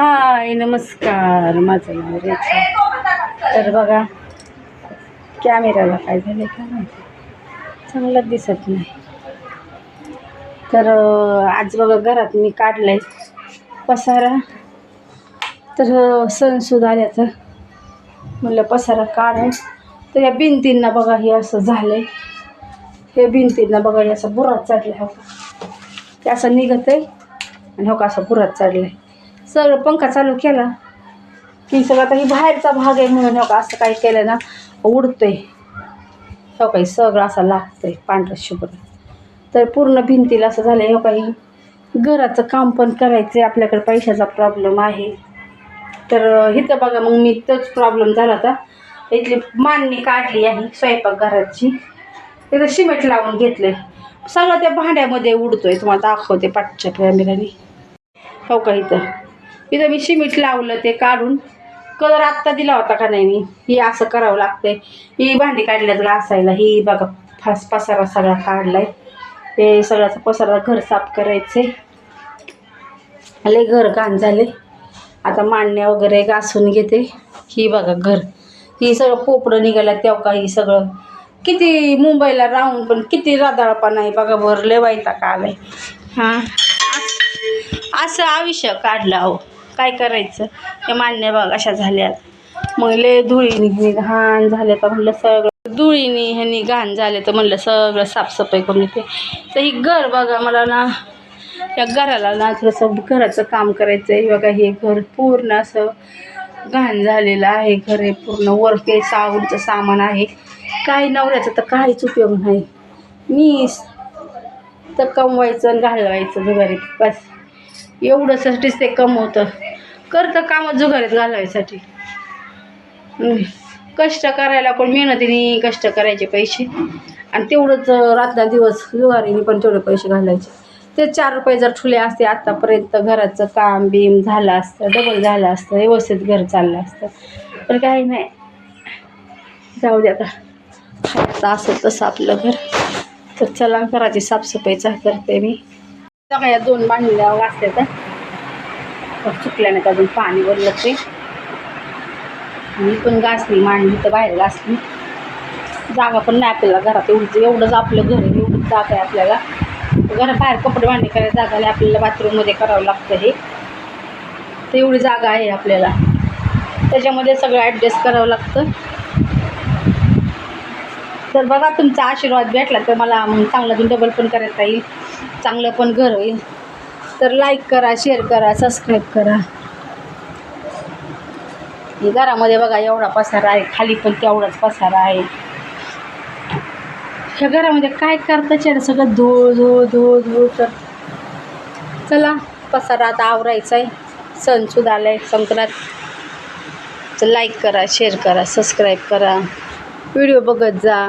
हाय नमस्कार. माझं नाव रेखा. तर बघा कॅमेऱ्याला काय झालं का माहिती? दिसत नाही. तर आज बघा घरात मी काढलंय पसारा. तर सण सुधाऱ्याचं म्हणलं पसारा काढाय तर या भिंतींना बघा हे असं झालंय. हे भिंतींना बघा हे असं बुरात चढला हो का? ते असं निघत आहे आणि हो का असं बुरात आहे सगळं पंखा चालू केला. की सगळं आता ही बाहेरचा भाग आहे म्हणून हो का असं काही केलं ना उडतोय. हो काही सगळं असं लागतंय पांढरं शुभ्र. तर पूर्ण भिंतीला असं झालं आहे हो काही घराचं काम पण करायचं आहे आपल्याकडे पैशाचा प्रॉब्लेम आहे. तर इथं बघा मग मी तोच प्रॉब्लेम झाला होता. इथली मांडणी काढली आहे स्वयंपाकघराची. तिथं सिमेंट लावून घेतलं सगळं त्या भांड्यामध्ये उडतोय. तुम्हाला दाखवते पाठच्या कॅमेऱ्याने हो का इथं इथं मी शिमीट लावलं ते काढून. कलर आत्ता दिला होता का नाही मी? ही असं करावं लागतंय. ही भांडी काढल्यात असायला. ही बघा फास पसारा सगळा काढलाय. ते सगळ्याचा पसारा घर साफ करायचे लय घर घाण झाले आता मांडण्या वगैरे घासून घेते. ही बघा घर. ही सगळं पोपडं निघालं तेव्हा का ही सगळं. किती मुंबईला राहून पण किती रादाळपणा आहे बघा बरं लय का आलाय. हां. असं आयुष्य काढलं अहो. काय करायचं? हे मान्य बघ अशा झाल्यात. मग लय धुळीनी घाण झाले तर म्हणलं सगळं. धुळीनी ह्यांनी घाण झाले तर म्हणलं सगळं साफसफाई करून येते. तर ही घर बघा मला ना या घराला ना थोडंसं घराचं काम करायचं आहे बघा हे घर पूर्ण असं घाण झालेलं आहे. घर हे पूर्ण वर सावडचं सामान आहे. काही नवऱ्याचं तर काहीच उपयोग नाही. मी तर कमवायचं आणि घालवायचं जुगारीत बस. एवढंसाठीच ते कमवतं. करतं कामं जुगारीत घालवायसाठी. कष्ट करायला पण मेहनतीने कष्ट करायचे पैसे. आणि तेवढंच रात्र दिवस जुगारीने पण तेवढे पैसे घालायचे ते चार रुपये जर ठुले असते आत्तापर्यंत घराचं काम बीम झालं असतं डबल झालं असतं व्यवस्थित घर चाललं असतं. पण काही नाही. जाऊ द्या आता. असं तसं आपलं घर. तर चला घराची साफसफाईचा करते मी. सगळ्या दोन बांधल्या वाचल्या तर. चुकल्याने अजून पाणी वरलं ते. मी पण घासली मांडली तर बाहेर घासली. जागा पण नाही आपल्याला घरात एवढं एवढंच आपलं घर आहे एवढीच जागा आहे आपल्याला. घरा बाहेर कपडे भांडे करायला जागा नाही आपल्याला बाथरूममध्ये करावं लागतं हे. तर एवढी जागा आहे आपल्याला. त्याच्यामध्ये सगळं ॲडजस्ट करावं लागतं. तर बघा तुमचा आशीर्वाद भेटला तर मला चांगलं पण डबल पण करता येईल. चांगलं पण घर होईल. तर लाईक करा शेअर करा सबस्क्राईब करा. घरामध्ये बघा एवढा पसारा आहे. खाली पण तेवढाच पसारा आहे. ह्या घरामध्ये काय करता चेड सगळं धूळ धूळ धूळ धूळ तर. चला पसारा आता आवरायचा आहे. सणसुद्धा आला आहे संक्रांत. तर लाईक करा शेअर करा सबस्क्राईब करा. व्हिडिओ बघत जा.